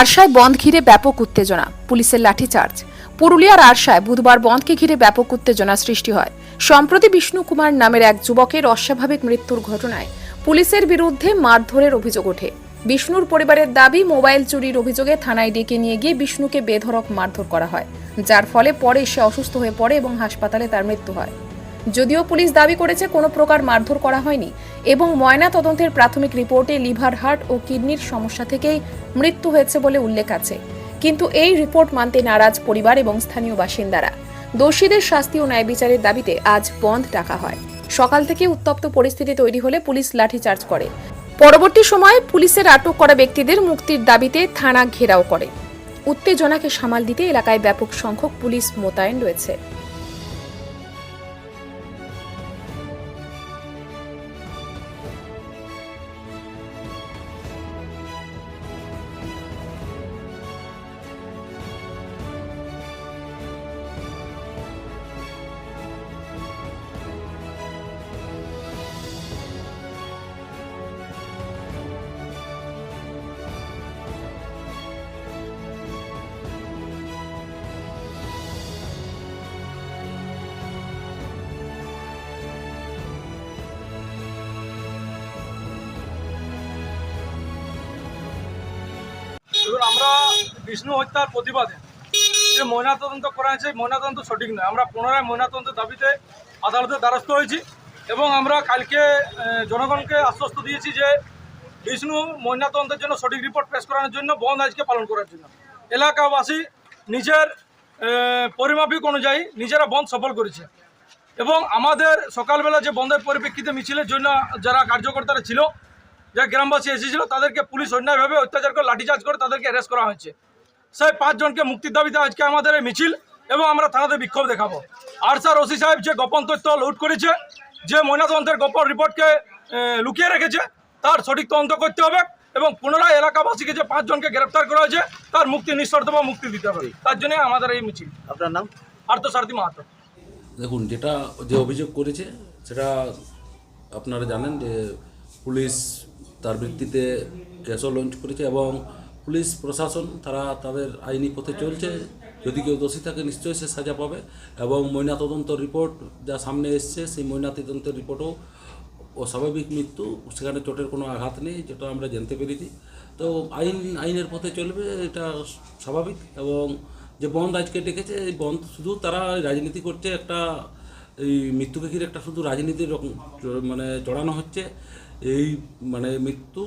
আরশায় বন্ধ ঘিরে ব্যাপক উত্তেজনা, পুলিশের লাঠিচার্জ। পুরুলিয়ার আরশায় বুধবার বন্ধকে ঘিরে ব্যাপক উত্তেজনা সৃষ্টি হয়। সম্প্রতি বিষ্ণু কুমার নামের এক যুবকের অস্বাভাবিক মৃত্যুর ঘটনায় পুলিশের বিরুদ্ধে মারধরের অভিযোগ ওঠে। বিষ্ণুর পরিবারের দাবি, মোবাইল চুরির অভিযোগে থানায় ডেকে নিয়ে গিয়ে বিষ্ণুকে বেধড়ক মারধর করা হয়, যার ফলে পরে সে অসুস্থ হয়ে পড়ে এবং হাসপাতালে তার মৃত্যু হয়। যদিও পুলিশ দাবি করেছে কোনো প্রকার মারধর করা হয়নি এবং ময়না তদন্তের প্রাথমিক রিপোর্টে লিভার হার্ট ও কিডনির সমস্যা থেকেই মৃত্যু হয়েছে বলে উল্লেখ আছে। কিন্তু এই রিপোর্ট মানতে নারাজ পরিবার এবং স্থানীয় বাসিন্দারা। দোষীদের শাস্তি ও ন্যায় বিচারের দাবিতে আজ বন্ধ ডাকা হয়। সকাল থেকে উত্তপ্ত পরিস্থিতি তৈরি হলে পুলিশ লাঠিচার্জ করে। পরবর্তী সময়ে পুলিশের আটক করা ব্যক্তিদের মুক্তির দাবিতে থানা ঘেরাও করে। উত্তেজনাকে সামাল দিতে এলাকায় ব্যাপক সংখ্যক পুলিশ মোতায়েন রয়েছে। বিষ্ণু হত্যার প্রতিবাদে যে ময়নাতদন্ত করা হয়েছে, ময়নাতদন্ত সঠিক নয়। আমরা পুনরায় ময়নাতদন্তের দাবিতে আদালতের দ্বারস্থ হয়েছি এবং আমরা কালকে জনগণকে আশ্বস্ত দিয়েছি যে বিষ্ণু ময়নাতদন্তের জন্য সঠিক রিপোর্ট পেশ করানোর জন্য বন্ধ আজকে পালন করার জন্য। এলাকাবাসী নিজের পরিমাপিক অনুযায়ী নিজেরা বন্ধ সফল করেছে এবং আমাদের সকালবেলা যে বন্ধের পরিপ্রেক্ষিতে মিছিলের জন্য যারা কার্যকর্তারা ছিল যে গ্রামবাসী এসেছিল, তাদেরকে পুলিশ অন্যায়ভাবে অত্যাচার করে, লাঠিচার্জ করে তাদেরকে অ্যারেস্ট করা হয়েছে। সেই পাঁচজনকে মুক্তির দাবিতে আজকে আমাদের এই মিছিল এবং আমরা থানাতে বিক্ষোভ দেখাবো। আর স্যার ওসি সাহেব যে গোপন তথ্য লুট করেছে যে ময়নাতদন্তের গোপন রিপোর্টকে লুকিয়ে রেখেছে তার সঠিক তদন্ত করতে হবে এবং পুনরায় এলাকাবাসীকে যে পাঁচজনকে গ্রেপ্তার করা হয়েছে তার মুক্তি নিঃশর্তভাবে মুক্তি দিতে হবে। তার জন্য আমাদের এই মিছিল। আপনার নাম? আর্থসারথী মাহাতো। দেখুন যেটা যে অভিযোগ করেছে সেটা আপনারা জানেন যে পুলিশ তার ভিত্তিতে কেসও লঞ্চ করেছে এবং পুলিশ, প্রশাসন, তারা তাদের আইনি পথে চলছে। যদি কেউ দোষী থাকে, নিশ্চয়ই সে সাজা পাবে এবং ময়নাতদন্ত রিপোর্ট যা সামনে এসছে, সেই ময়নাতদন্তের রিপোর্টও অস্বাভাবিক মৃত্যু। সেখানে চোটের কোনো আঘাত নেই, যেটা আমরা জানতে পেরেছি। তো আইন, আইনের পথে চলবে, এটা স্বাভাবিক এবং যে বন্ধ আজকে ডেকেছে, এই বন্ধ শুধু তারা রাজনীতি করছে, একটা এই মৃত্যুকে ঘিরে একটা শুধু রাজনীতির মানে চড়ানো হচ্ছে। এই মানে মৃত্যু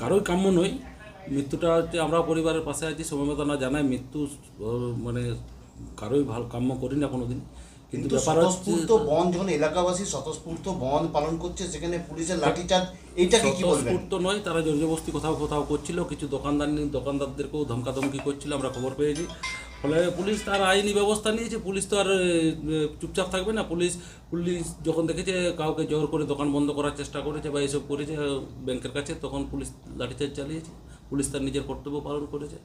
কারোই কাম্য নয়। মৃত্যুটা হচ্ছে আমরা পরিবারের পাশে আছি সমবেদনা জানাই মৃত্যু মানে কারোই ভালো কাম্য করি না কোনো দিন কিন্তু স্বতঃস্ফূর্ত বন যখন এলাকাবাসী স্বতঃস্ফূর্ত বন পালন করছে সেখানে পুলিশের লাঠিচার্জ এইটাকে কি বলবেন? স্বতঃস্ফূর্ত নয় তারা জর্জবস্তি কোথাও কোথাও করছিল কিছু দোকানদার দোকানদারদেরকেও ধমকাধমকি করছিল আমরা খবর পেয়েছি। ফলে পুলিশ তার আইনি ব্যবস্থা নিয়েছে পুলিশ তো আর চুপচাপ থাকবে না পুলিশ পুলিশ যখন দেখেছে কাউকে জোর করে দোকান বন্ধ করার চেষ্টা করেছে বা এসব করেছে ব্যাংকের কাছে তখন পুলিশ লাঠিচার্জ চালিয়েছে। পুলিশ তার নিজের কর্তব্য পালন করেছে।